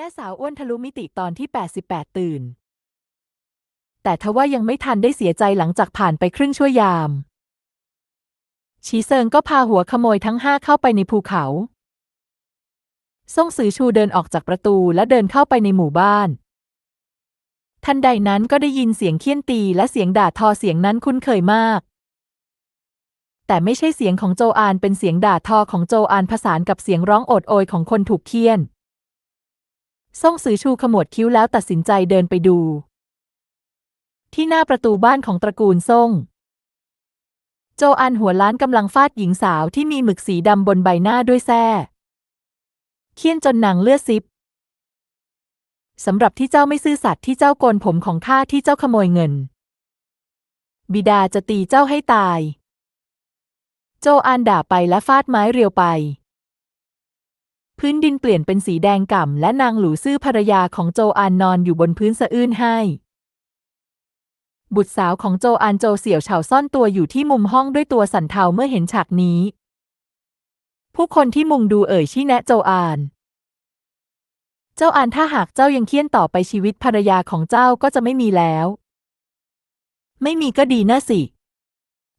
แม่สาวอ้วนทะลุมิติตอนที่ 88 ตื่น แต่ทว่ายังไม่ทันได้เสียใจหลังจากผ่านไปครึ่งชั่วยาม ชีเซิงก็พาหัวขโมยทั้งห้าเข้าไปในภูเขา ซ่งซือชูเดินออกจากประตูและเดินเข้าไปในหมู่บ้าน ทันใดนั้นก็ได้ยินเสียงเคี่ยนตีและเสียงด่าทอเสียงนั้นคุ้นเคยมาก แต่ไม่ใช่เสียงของโจอานเป็นเสียงด่าทอของโจอานผสานกับเสียงร้องโอดโอยของคนถูกเคี่ยน ซ่งซือชูขมวดคิ้วแล้วตัดสินใจเดินไปดู ที่หน้าประตูบ้านของตระกูลซ่ง โจอันหัวล้านกำลังฟาดหญิงสาวที่มีหมึกสีดำบนใบหน้าด้วยแส้เคี่ยนจนหนังเลือดซิบสำหรับที่เจ้าไม่ซื่อสัตย์ที่เจ้าโกนผมของข้าที่เจ้าขโมยเงิน บิดาจะตีเจ้าให้ตาย โจอันด่าไปและฟาดไม้เรียวไป พื้นดินเปลี่ยนเป็นสีแดงก่ำและนางหลูซื่อภรรยาของโจอานนอนอยู่บนพื้นสะอื้นให้ บุตรสาวของโจอานโจเสี่ยวเฉาซ่อนตัวอยู่ที่มุมห้องด้วยตัวสั่นเทาเมื่อเห็นฉากนี้ ผู้คนที่มุงดูเอ่ยชี้แนะโจอาน เจ้าอานถ้าหากเจ้ายังเคี่ยนต่อไปชีวิตภรรยาของเจ้าก็จะไม่มีแล้ว ไม่มีก็ดีนะสิ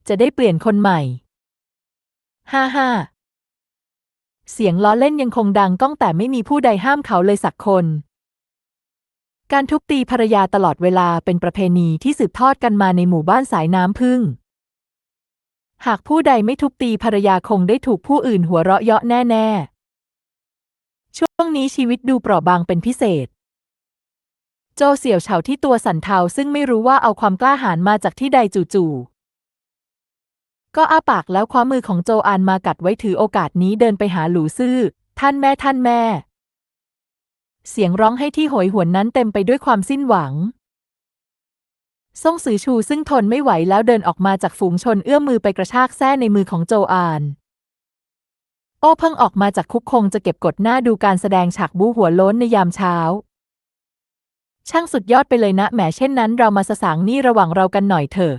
จะได้เปลี่ยนคนใหม่ ฮ่าฮ่า เสียงล้อเล่นยังคงดังก้องแต่ไม่มีผู้ใดห้ามเขาเลยสักคน การทุบตีภรรยาตลอดเวลาเป็นประเพณีที่สืบทอดกันมาในหมู่บ้านสายน้ำพึ่ง หากผู้ใดไม่ทุบตีภรรยาคงได้ถูกผู้อื่นหัวเราะเยาะแน่ ๆ ช่วงนี้ชีวิตดูเปราะบางเป็นพิเศษ โจเสี่ยวเฉาที่ตัวสันเทาซึ่งไม่รู้ว่าเอาความกล้าหาญมาจากที่ใดจู่ๆ ก็อ้าปากแล้วคว้ามือของโจอานมากัดไว้ถือโอกาสนี้เดินไปหาหลูซื่อ ท่านแม่ท่านแม่ เสียงร้องให้ที่โหยหวนนั้นเต็มไปด้วยความสิ้นหวังซ่งซือชูซึ่งทนไม่ไหวแล้วเดินออกมาจากฝูงชนเอื้อมมือไปกระชากแส้ในมือของโจอาน โอ้เพิ่งออกมาจากคุกคงจะเก็บกดหน้าดูการแสดงฉากบู๊หัวโล้นในยามเช้า ช่างสุดยอดไปเลยนะแหมเช่นนั้นเรามาสสางนี่ระหว่างเรากันหน่อยเถอะ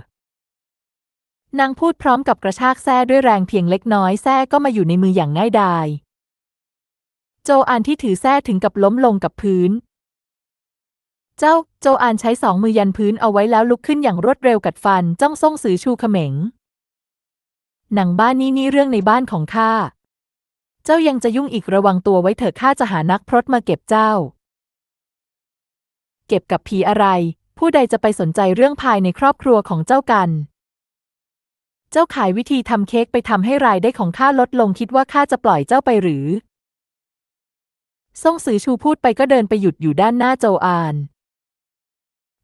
นางพูดพร้อมกับกระชากแส้ด้วยแรงเพียงเล็กน้อยแส้ก็มาอยู่ในมืออย่างง่ายดาย โจอานที่ถือแส้ถึงกับล้มลงกับพื้น เจ้าโจอานใช้สองมือยันพื้นเอาไว้แล้วลุกขึ้นอย่างรวดเร็วกัดฟันจ้องส่งสือชูเขม็ง หนังบ้านนี่นี่เรื่องในบ้านของข้า เจ้ายังจะยุ่งอีกระวังตัวไว้เถอะข้าจะหานักพรตมาเก็บเจ้า เก็บกับผีอะไร ผู้ใดจะไปสนใจเรื่องภายในครอบครัวของเจ้ากัน เจ้าขายวิธีทำเค้กไปทำให้รายได้ของข้าลดลงคิดว่าข้าจะปล่อยเจ้าไปหรือ ซ่งซือชูพูดไปก็เดินไปหยุดอยู่ด้านหน้าโจอาน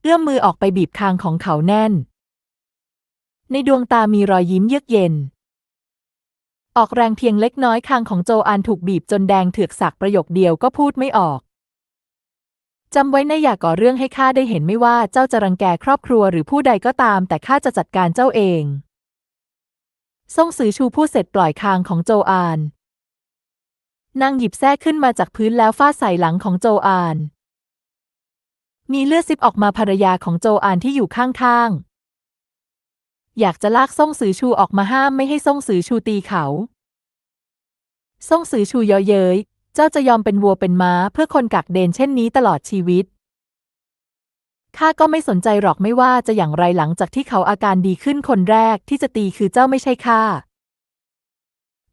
เอื้อมมือออกไปบีบคางของเขาแน่น ในดวงตามีรอยยิ้มเยือกเย็น ออกแรงเพียงเล็กน้อยคางของโจอานถูกบีบจนแดงเถือกสักประโยคเดียวก็พูดไม่ออกจำไว้นะอย่าก่อเรื่องให้ข้าได้เห็นไม่ว่าเจ้าจะรังแกครอบครัวหรือผู้ใดก็ตาม แต่ข้าจะจัดการเจ้าเอง ซ่งซือชูพูดเสร็จปล่อยคางของโจอาน นางหยิบแส้ขึ้นมาจากพื้นแล้วฟาดใส่หลังของโจอาน มีเลือดซิบออกมาภรรยาของโจอานที่อยู่ข้างๆ อยากจะลากซ่งซือชูออกมาห้ามไม่ให้ซ่งซือชูตีเขา ซ่งซือชูเยาะเย้ย เจ้าจะยอมเป็นวัวเป็นม้าเพื่อคนกักเดนเช่นนี้ตลอดชีวิต ข้าก็ไม่สนใจหรอกไม่ว่าจะอย่างไรหลังจากที่เขาอาการดีขึ้นคนแรกที่จะตีคือเจ้าไม่ใช่ข้า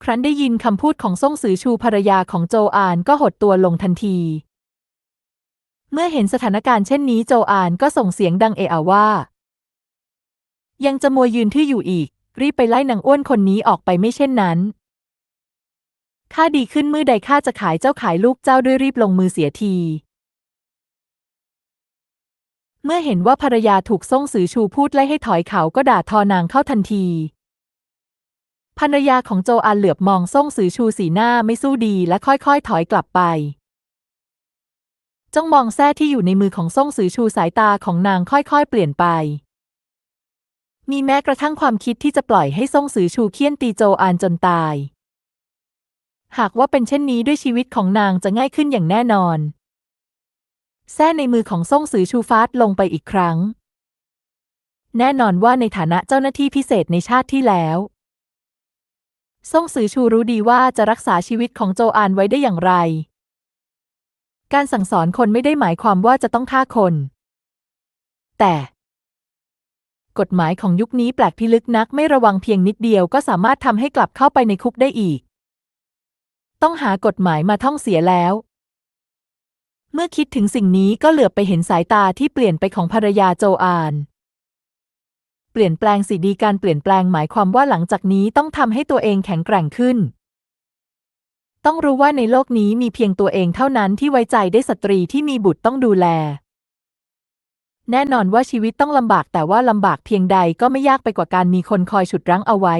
ครั้นได้ยินคำพูดของซ่งซือชูภรรยาของโจอานก็หดตัวลงทันที เมื่อเห็นสถานการณ์เช่นนี้โจอานก็ส่งเสียงดังเอะอะว่า ยังจะมัวยืนทื่ออยู่อีก รีบไปไล่นางอ้วนคนนี้ออกไปไม่เช่นนั้นข้าดีขึ้นมือใดข้าจะขายเจ้าขายลูกเจ้าด้วยรีบลงมือเสียที เมื่อเห็นว่าภรรยาถูกซ่งซือชูพูดไล่ให้ถอยเขาก็ด่าทอนางเข้าทันทีภรรยาของโจอานเหลือบมองซ่งซือชูสีหน้าไม่สู้ดีและค่อยๆ ถอยกลับไป จ้องมองแส้ที่อยู่ในมือของซ่งซือชูสายตาของนางค่อยๆ เปลี่ยนไป มีแม้กระทั่งความคิดที่จะปล่อยให้ซ่งซือชูเคี่ยนตีโจอานจนตาย หากว่าเป็นเช่นนี้ด้วยชีวิตของนางจะง่ายขึ้นอย่างแน่นอน แส้ในมือของซ่งซือชูฟาดลงไปอีกครั้ง แน่นอนว่าในฐานะเจ้าหน้าที่พิเศษในชาติที่แล้วซ่งซือชูรู้ดีว่าจะรักษาชีวิตของโจอานไว้ได้อย่างไร การสั่งสอนคนไม่ได้หมายความว่าจะต้องฆ่าคน แต่ กฎหมายของยุคนี้แปลกพิลึกนักไม่ระวังเพียงนิดเดียวก็สามารถทำให้กลับเข้าไปในคุกได้อีก ต้องหากฎหมายมาท่องเสียแล้ว เมื่อคิดถึงสิ่งนี้ก็เหลือบไปเห็นสายตาที่เปลี่ยนไปของภรรยาโจอาน เปลี่ยนแปลงสิดีการเปลี่ยนแปลงหมายความว่าหลังจากนี้ต้องทำให้ตัวเองแข็งแกร่งขึ้น ต้องรู้ว่าในโลกนี้มีเพียงตัวเองเท่านั้นที่ไว้ใจได้สตรีที่มีบุตรต้องดูแล แน่นอนว่าชีวิตต้องลำบากแต่ว่าลำบากเพียงใดก็ไม่ยากไปกว่าการมีคนคอยฉุดรั้งเอาไว้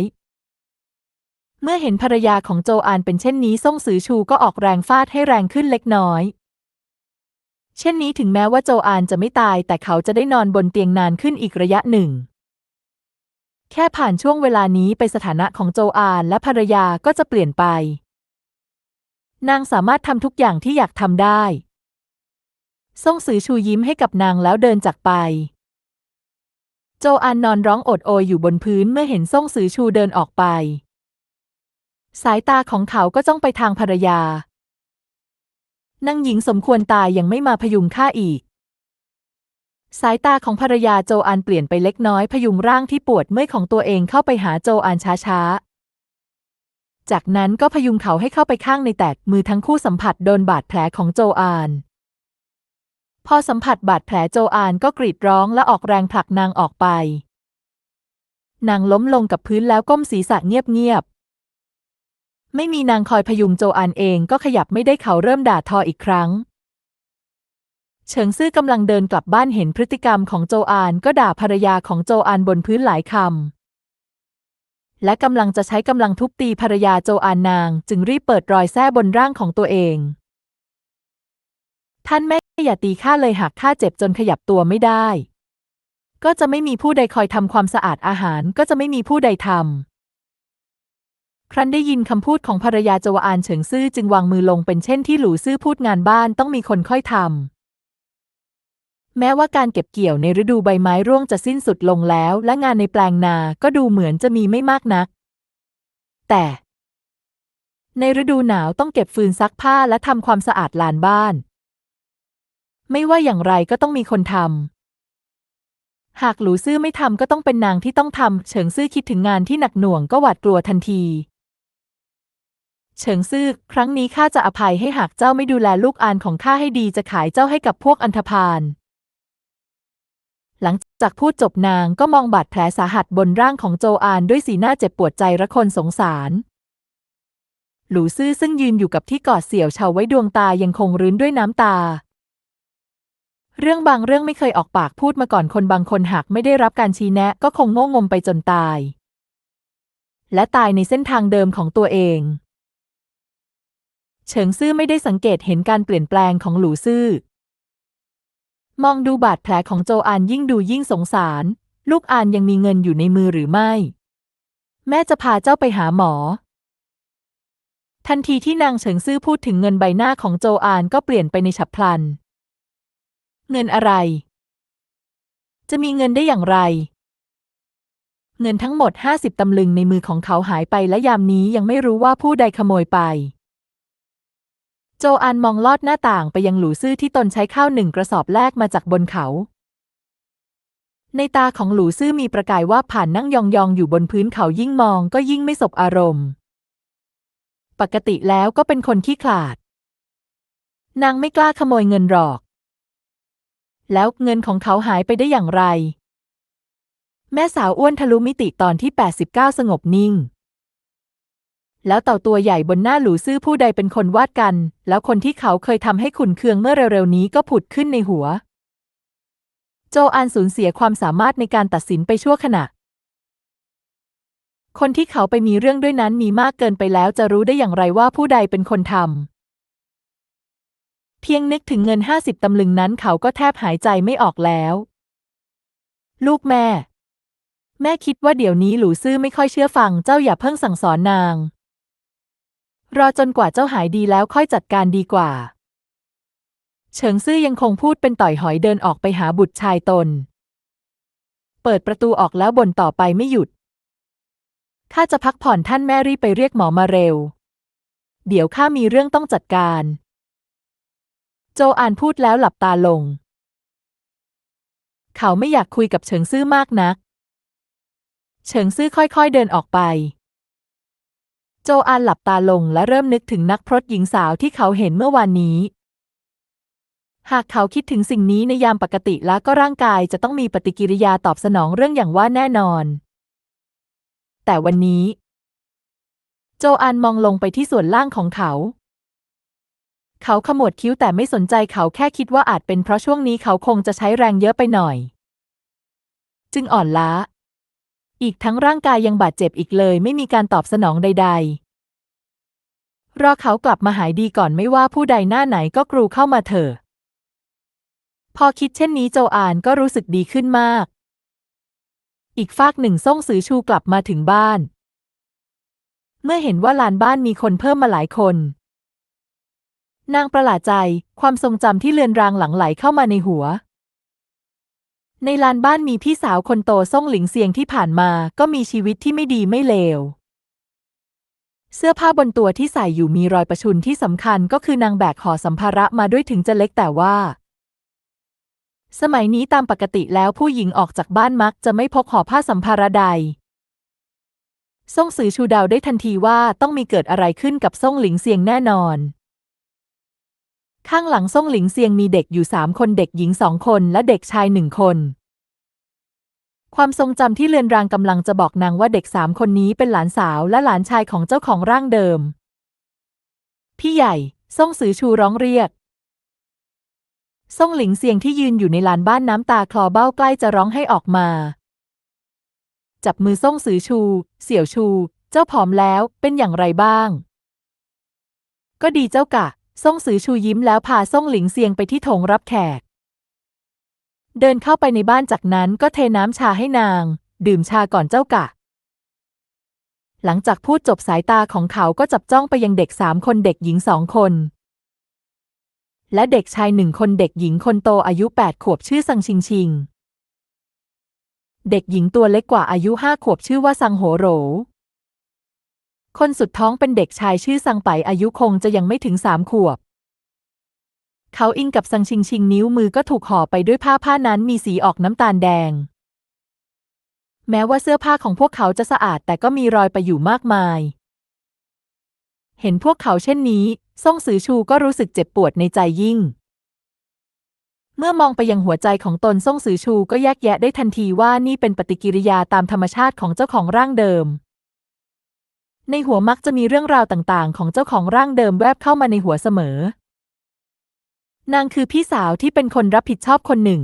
เมื่อเห็นภรรยาของโจอานเป็นเช่นนี้ซ่งซือชูก็ออกแรงฟาดให้แรงขึ้นเล็กน้อย เช่นนี้ถึงแม้ว่าโจอานจะไม่ตายแต่เขาจะได้นอนบนเตียงนานขึ้นอีกระยะหนึ่ง แค่ผ่านช่วงเวลานี้ไปสถานะของโจอานและภรรยาก็จะเปลี่ยนไป นางสามารถทำทุกอย่างที่อยากทำได้ซ่งซือชูยิ้มให้กับนางแล้วเดินจากไป โจอานนอนร้องโอดโอยอยู่บนพื้นเมื่อเห็นซ่งซือชูเดินออกไป สายตาของเขาก็จ้องไปทางภรรยา นางหญิงสมควรตายยังไม่มาพยุงข้าอีก สายตาของภรรยาโจอานเปลี่ยนไปเล็กน้อยพยุงร่างที่ปวดเมื่อยของตัวเองเข้าไปหาโจอานช้าๆ จากนั้นก็พยุงเขาให้เข้าไปข้างในแตกมือทั้งคู่สัมผัสโดนบาดแผลของโจอานพอสัมผัสบาดแผลโจอานก็กรีดร้องและออกแรงผลักนางออกไป นางล้มลงกับพื้นแล้วก้มศีรษะเงียบ ไม่มีนางคอยพยุงโจอานเองก็ขยับไม่ได้เขาเริ่มด่าทออีกครั้ง เฉิงซื่อกำลังเดินกลับบ้านเห็นพฤติกรรมของโจอานก็ด่าภรรยาของโจอานบนพื้นหลายคำ และกำลังจะใช้กำลังทุบตีภรรยาโจอานนาง จึงรีบเปิดรอยแส้บนร่างของตัวเอง ท่านแม่อย่าตีข้าเลยหากข้าเจ็บจนขยับตัวไม่ได้ ก็จะไม่มีผู้ใดคอยทำความสะอาดอาหารก็จะไม่มีผู้ใดทำ ครั้นได้ยินคำพูดของภรรยาจวอานเฉิงซื่อจึงวางมือลงเป็นเช่นที่หลูซื่อพูดงานบ้านต้องมีคนค่อยทำแม้ว่าการเก็บเกี่ยวในฤดูใบไม้ร่วงจะสิ้นสุดลงแล้ว และงานในแปลงนาก็ดูเหมือนจะมีไม่มากนัก แต่ ในฤดูหนาวต้องเก็บฟืนซักผ้าและทำความสะอาดลานบ้าน ไม่ว่าอย่างไรก็ต้องมีคนทำหากหลูซื่อไม่ทำก็ต้องเป็นนางที่ต้องทำ เฉิงซื่อคิดถึงงานที่หนักหน่วงก็หวาดกลัวทันที เฉิงซื่อครั้งนี้ข้าจะอภัยให้หากเจ้าไม่ดูแลลูกอานของข้าให้ดีจะขายเจ้าให้กับพวกอันธพาล หลังจากพูดจบนางก็มองบาดแผลสาหัสบนร่างของโจอานด้วยสีหน้าเจ็บปวดใจระคนสงสาร หลูซื่อซึ่งยืนอยู่กับที่กอดเสี่ยวเฉาไว้ดวงตายังคงรื้นด้วยน้ำตา เรื่องบางเรื่องไม่เคยออกปากพูดมาก่อนคนบางคนหากไม่ได้รับการชี้แนะ ก็คงโง่งมไปจนตาย และตายในเส้นทางเดิมของตัวเอง เฉิงซื่อไม่ได้สังเกตเห็นการเปลี่ยนแปลงของหลูซื่อ มองดูบาดแผลของโจอานยิ่งดูยิ่งสงสาร ลูกอานยังมีเงินอยู่ในมือหรือไม่ แม่จะพาเจ้าไปหาหมอ ทันทีที่นางเฉิงซื่อพูดถึงเงินใบหน้าของโจอานก็เปลี่ยนไปในฉับพลัน เงินอะไร จะมีเงินได้อย่างไร เงินทั้งหมดห้าสิบตำลึงในมือของเขาหายไปและยามนี้ยังไม่รู้ว่าผู้ใดขโมยไป จอานมองลอดหน้าต่างไปยังหลูซื่อที่ตนใช้ข้าวหนึ่งกระสอบแรกมาจากบนเขา ในตาของหลูซื่อมีประกายว่าผ่านนั่งยองๆอยู่บนพื้นเขายิ่งมองก็ยิ่งไม่สบอารมณ์ ปกติแล้วก็เป็นคนขี้ขลาด นางไม่กล้าขโมยเงินหรอก แล้วเงินของเขาหายไปได้อย่างไร แม่สาวอ้วนทะลุมิติตอนที่ 89 สงบนิ่ง แล้วเต่าตัวใหญ่บนหน้าหลูซื่อผู้ใดเป็นคนวาดกัน แล้วคนที่เขาเคยทำให้ขุนเคืองเมื่อเร็วๆนี้ก็ผุดขึ้นในหัว โจอานสูญเสียความสามารถในการตัดสินไปชั่วขณะ คนที่เขาไปมีเรื่องด้วยนั้นมีมากเกินไปแล้วจะรู้ได้อย่างไรว่าผู้ใดเป็นคนทำเพียงนึกถึงเงินห้าสิบตำลึงนั้นเขาก็แทบหายใจไม่ออกแล้ว ลูกแม่ แม่คิดว่าเดี๋ยวนี้หลูซื่อไม่ค่อยเชื่อฟังเจ้าอย่าเพิ่งสั่งสอนนาง รอจนกว่าเจ้าหายดีแล้วค่อยจัดการดีกว่า เฉิงซื่อยังคงพูดเป็นต่อยหอยเดินออกไปหาบุตรชายตน เปิดประตูออกแล้วบ่นต่อไปไม่หยุด ข้าจะพักผ่อนท่านแม่รีบไปเรียกหมอมาเร็ว เดี๋ยวข้ามีเรื่องต้องจัดการ โจอานพูดแล้วหลับตาลง เขาไม่อยากคุยกับเฉิงซื่อมากนัก เฉิงซื่อค่อยๆเดินออกไป โจอานหลับตาลงและเริ่มนึกถึงนักพรตหญิงสาวที่เขาเห็นเมื่อวานนี้ หากเขาคิดถึงสิ่งนี้ในยามปกติแล้วก็ร่างกายจะต้องมีปฏิกิริยาตอบสนองเรื่องอย่างว่าแน่นอน แต่วันนี้ โจอานมองลงไปที่ส่วนล่างของเขา เขาขมวดคิ้วแต่ไม่สนใจเขาแค่คิดว่าอาจเป็นเพราะช่วงนี้เขาคงจะใช้แรงเยอะไปหน่อย จึงอ่อนล้า อีกทั้งร่างกายยังบาดเจ็บอีกเลย ไม่มีการตอบสนองใด ๆ รอเขากลับมาหายดีก่อนไม่ว่าผู้ใดหน้าไหนก็กรูเข้ามาเถอะ พอคิดเช่นนี้โจอานก็รู้สึกดีขึ้นมาก อีกฟากหนึ่งส่งสือชูกลับมาถึงบ้าน เมื่อเห็นว่าลานบ้านมีคนเพิ่มมาหลายคน นางประหลาดใจความทรงจำที่เลือนรางหลังไหลเข้ามาในหัว ในลานบ้านมีพี่สาวคนโตส่งหลิงเซียงที่ผ่านมาก็มีชีวิตที่ไม่ดีไม่เลว เสื้อผ้าบนตัวที่ใส่อยู่มีรอยประชุนที่สำคัญก็คือนางแบกห่อสัมภาระมาด้วยถึงจะเล็กแต่ว่า สมัยนี้ตามปกติแล้วผู้หญิงออกจากบ้านมักจะไม่พกห่อผ้าสัมภาระใดส่งสือชูดาวได้ทันทีว่าต้องมีเกิดอะไรขึ้นกับส่งหลิงเซียงแน่นอน ข้างหลังส่งหลิงเซียงมีเด็กอยู่สามคนเด็กหญิงสองคนและเด็กชายหนึ่งคน ความทรงจำที่เลือนรางกำลังจะบอกนางว่าเด็กสามคนนี้เป็นหลานสาวและหลานชายของเจ้าของร่างเดิม พี่ใหญ่ส่งสือชูร้องเรียกส่งหลิงเซียงที่ยืนอยู่ในลานบ้านน้ำตาคลอเบ้าใกล้จะร้องให้ออกมา จับมือส่งสือชู เสี่ยวชู เจ้าผอมแล้วเป็นอย่างไรบ้าง ก็ดีเจ้ากะ ส่งสือชูยิ้มแล้วพาส่งหลิงเซียงไปที่โถงรับแขก เดินเข้าไปในบ้านจากนั้นก็เทน้ำชาให้นาง ดื่มชาก่อนเจ้ากะ หลังจากพูดจบสายตาของเขาก็จับจ้องไปยังเด็กสามคนเด็กหญิงสองคน และเด็กชายหนึ่งคนเด็กหญิงคนโตอายุแปดขวบชื่อซังชิงชิง เด็กหญิงตัวเล็กกว่าอายุห้าขวบชื่อว่าซังโหโหร คนสุดท้องเป็นเด็กชายชื่อซังไปอายุคงจะยังไม่ถึงสามขวบ เขาอิงกับซังชิงชิงนิ้วมือก็ถูกห่อไปด้วยผ้าผ้านั้นมีสีออกน้ำตาลแดง แม้ว่าเสื้อผ้าของพวกเขาจะสะอาดแต่ก็มีรอยไปอยู่มากมาย เห็นพวกเขาเช่นนี้ซ่งสือชูก็รู้สึกเจ็บปวดในใจยิ่ง เมื่อมองไปยังหัวใจของตนซ่งสือชูก็แยกแยะได้ทันทีว่านี่เป็นปฏิกิริยาตามธรรมชาติของเจ้าของร่างเดิม ในหัวมักจะมีเรื่องราวต่างๆ ของเจ้าของร่างเดิมแวบเข้ามาในหัวเสมอ นางคือพี่สาวที่เป็นคนรับผิดชอบคนหนึ่ง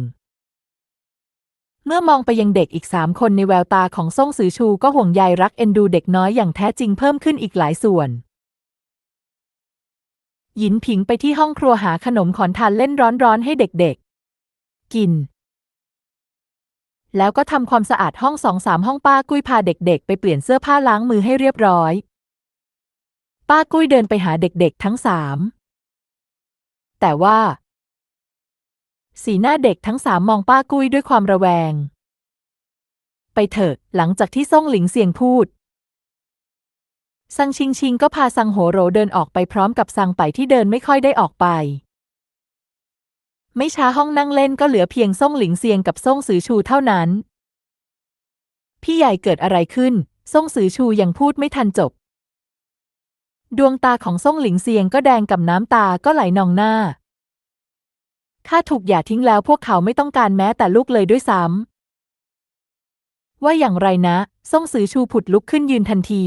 เมื่อมองไปยังเด็กอีกสามคนในแววตาของซ่งสือชูก็ห่วงใยรักเอ็นดูเด็กน้อยอย่างแท้จริงเพิ่มขึ้นอีกหลายส่วน หยินผิงไปที่ห้องครัวหาขนมขอนทานเล่นร้อนๆให้เด็กๆ กิน แล้วก็ทำความสะอาดห้องสองสามห้องป้ากุ้ยพาเด็กๆ ไปเปลี่ยนเสื้อผ้าล้างมือให้เรียบร้อย ป้ากุ้ยเดินไปหาเด็กๆทั้งสามแต่ว่า สีหน้าเด็กทั้งสามมองป้ากุ้ยด้วยความระแวง ไปเถอะ หลังจากที่ซ่งหลิงเสียงพูดซังชิงชิงก็พาซังโหโรเดินออกไปพร้อมกับซังไปที่เดินไม่ค่อยได้ออกไป ไม่ช้าห้องนั่งเล่นก็เหลือเพียงซ่งหลิงเซียงกับซ่งสือชูเท่านั้น พี่ใหญ่เกิดอะไรขึ้นซ่งสือชูยังพูดไม่ทันจบ ดวงตาของซ่งหลิงเซียงก็แดงกับน้ำตาก็ไหลนองหน้าข้าถูกอย่าทิ้งแล้วพวกเขาไม่ต้องการแม้แต่ลูกเลยด้วยซ้ำว่าอย่างไรนะซ่งสือชูผุดลุกขึ้นยืนทันที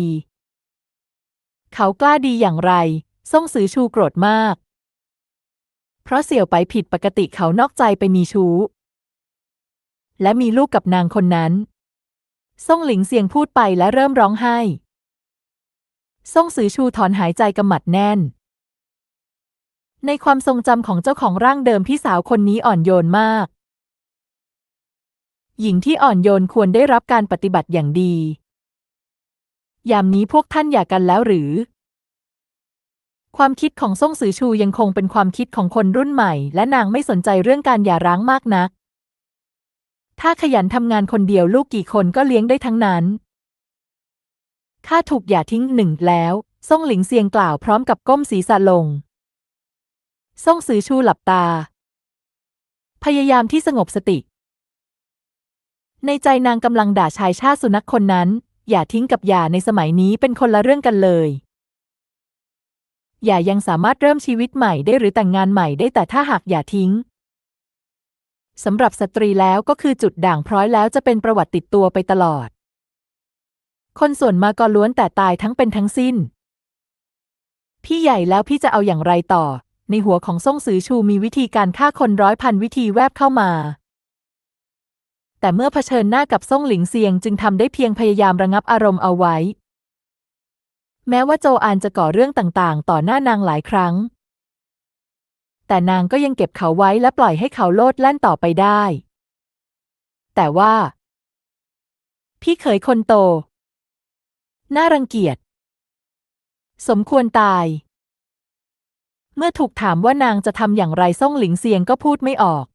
เขากล้าดีอย่างไรซ่งสือชูโกรธมาก เพราะเสี่ยวไปผิดปกติเขานอกใจไปมีชู้ และมีลูกกับนางคนนั้น ซ่งหลิงเสียงพูดไปและเริ่มร้องไห้ ซ่งสือชูถอนหายใจกำหมัดแน่น ในความทรงจำของเจ้าของร่างเดิมพี่สาวคนนี้อ่อนโยนมาก หญิงที่อ่อนโยนควรได้รับการปฏิบัติอย่างดี ยามนี้พวกท่านอยากกันแล้วหรือ ความคิดของซ่งสือชูยังคงเป็นความคิดของคนรุ่นใหม่ และนางไม่สนใจเรื่องการหย่าร้างมากนัก ถ้าขยันทำงานคนเดียวลูกกี่คนก็เลี้ยงได้ทั้งนั้น ข้าถูกหย่าทิ้งหนึ่งแล้วซ่งหลิงเซียงกล่าวพร้อมกับก้มศีรษะลงซ่งซือชูหลับตา พยายามที่สงบสติ ในใจนางกำลังด่าชายชาติสุนัขคนนั้น อย่าทิ้งกับอย่าในสมัยนี้เป็นคนละเรื่องกันเลย อย่ายังสามารถเริ่มชีวิตใหม่ได้หรือแต่งงานใหม่ได้แต่ถ้าหากอย่าทิ้งสำหรับสตรีแล้วก็คือจุดด่างพร้อยแล้วจะเป็นประวัติติดตัวไปตลอด คนส่วนมากก็ล้วนแต่ตายทั้งเป็นทั้งสิ้น พี่ใหญ่แล้วพี่จะเอาอย่างไรต่อ ในหัวของซ่งซือชูมีวิธีการฆ่าคนร้อยพันวิธีแวบเข้ามา แต่เมื่อเผชิญหน้ากับซ่งหลิงเซียงจึงทำได้เพียงพยายามระงับอารมณ์เอาไว้ แม้ว่าโจอานจะก่อเรื่องต่างๆ ต่อหน้านางหลายครั้ง แต่นางก็ยังเก็บเขาไว้และปล่อยให้เขาโลดแล่นต่อไปได้ แต่ว่า พี่เขยคนโต น่ารังเกียจ สมควรตาย เมื่อถูกถามว่านางจะทำอย่างไรซ่งหลิงเซียงก็พูดไม่ออก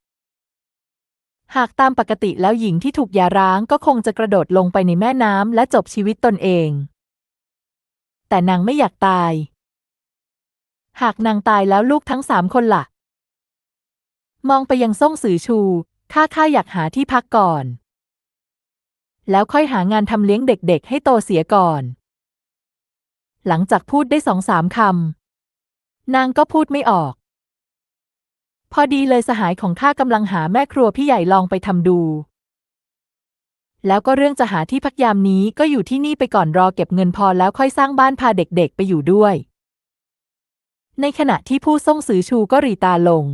หากตามปกติแล้วหญิงที่ถูกยาร้างก็คงจะกระโดดลงไปในแม่น้ำและจบชีวิตตนเอง แต่นางไม่อยากตาย หากนางตายแล้วลูกทั้งสามคนละ่ะ มองไปยังซ่งสือชูข้าข้าอยากหาที่พักก่อน แล้วค่อยหางานทำเลี้ยงเด็กๆ ให้โตเสียก่อน หลังจากพูดได้สองสามคำนางก็พูดไม่ออก พอดีเลยสหายของข้ากำลังหาแม่ครัวพี่ใหญ่ลองไปทำดู แล้วก็เรื่องจะหาที่พักยามนี้ก็อยู่ที่นี่ไปก่อนรอเก็บเงินพอแล้วค่อยสร้างบ้านพาเด็กๆ ไปอยู่ด้วย ในขณะที่ผู้ส่งสือชูก็รีตาลง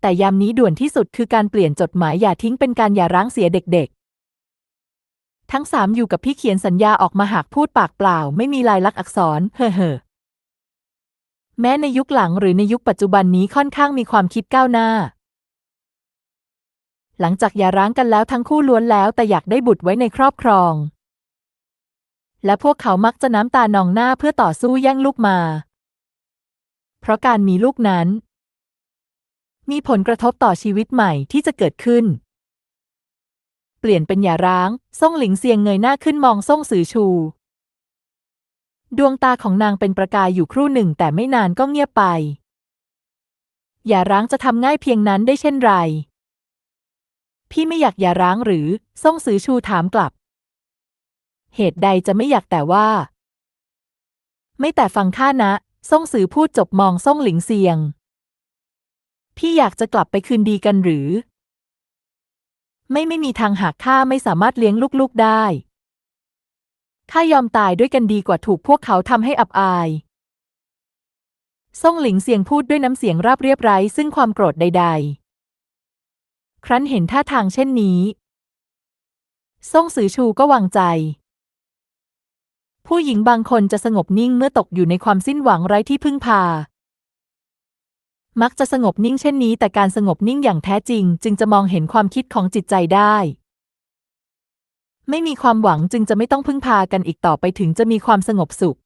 แต่ยามนี้ด่วนที่สุดคือการเปลี่ยนจดหมายอย่าทิ้งเป็นการอย่าร้างเสียเด็กๆ ทั้งสามอยู่กับพี่เขียนสัญญาออกมาหากพูดปากเปล่า ไม่มีลายลักษณ์อักษร เฮ่อเฮ่อแม้ในยุคหลังหรือในยุคปัจจุบันนี้ค่อนข้างมีความคิดก้าวหน้า หลังจากหย่าร้างกันแล้วทั้งคู่ล้วนแล้วแต่อยากได้บุตรไว้ในครอบครอง และพวกเขามักจะน้ำตานองหน้าเพื่อต่อสู้แย่งลูกมา เพราะการมีลูกนั้น มีผลกระทบต่อชีวิตใหม่ที่จะเกิดขึ้น เปลี่ยนเป็นหย่าร้างซ่งหลิงเซียงเงยหน้าขึ้นมองซ่งสือชู ดวงตาของนางเป็นประกายอยู่ครู่หนึ่งแต่ไม่นานก็เงียบไป อย่าร้างจะทำง่ายเพียงนั้นได้เช่นไร พี่ไม่อยากอย่าร้างหรือ ซ่งซือชูถามกลับ เหตุใดจะไม่อยากแต่ว่า ไม่แต่ฟังข้านะ ซ่งซือพูดจบมองซ่งหลิงเซียง พี่อยากจะกลับไปคืนดีกันหรือ ไม่ไม่มีทางหากข้าไม่สามารถเลี้ยงลูกๆได้ ข้ายอมตายด้วยกันดีกว่าถูกพวกเขาทำให้อับอายซ่งหลิงเสียงพูดด้วยน้ำเสียงราบเรียบไร้ซึ่งความโกรธใดๆ ครั้นเห็นท่าทางเช่นนี้ ซ่งสือชูก็วางใจ ผู้หญิงบางคนจะสงบนิ่งเมื่อตกอยู่ในความสิ้นหวังไร้ที่พึ่งพา มักจะสงบนิ่งเช่นนี้ แต่การสงบนิ่งอย่างแท้จริง จึงจะมองเห็นความคิดของจิตใจได้ ไม่มีความหวังจึงจะไม่ต้องพึ่งพากันอีกต่อไปถึงจะมีความสงบสุข